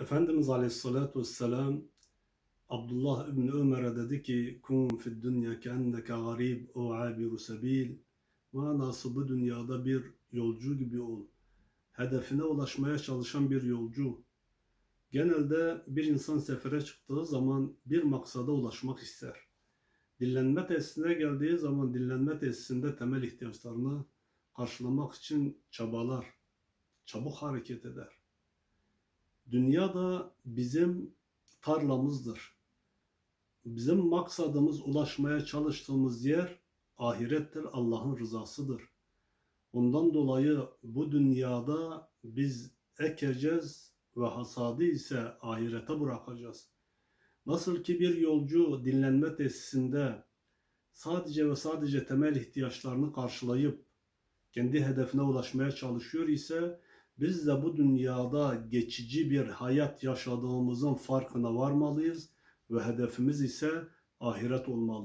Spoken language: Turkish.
Efendimiz Aleyhisselatü Vesselam Abdullah İbni Ömer'e dedi ki Kun fid dünya keenneke garib o abiru sebil Manası bu dünyada bir yolcu gibi ol. Hedefine ulaşmaya çalışan bir yolcu. Genelde bir insan sefere çıktığı zaman bir maksada ulaşmak ister. Dinlenme tesisine geldiği zaman dinlenme tesisinde temel ihtiyaçlarını karşılamak için çabalar, çabuk hareket eder. Dünya da bizim tarlamızdır. Bizim maksadımız ulaşmaya çalıştığımız yer ahirettir, Allah'ın rızasıdır. Ondan dolayı bu dünyada biz ekeceğiz ve hasadı ise ahirete bırakacağız. Nasıl ki bir yolcu dinlenme tesisinde sadece ve sadece temel ihtiyaçlarını karşılayıp kendi hedefine ulaşmaya çalışıyor ise biz de bu dünyada geçici bir hayat yaşadığımızın farkına varmalıyız ve hedefimiz ise ahiret olmalı.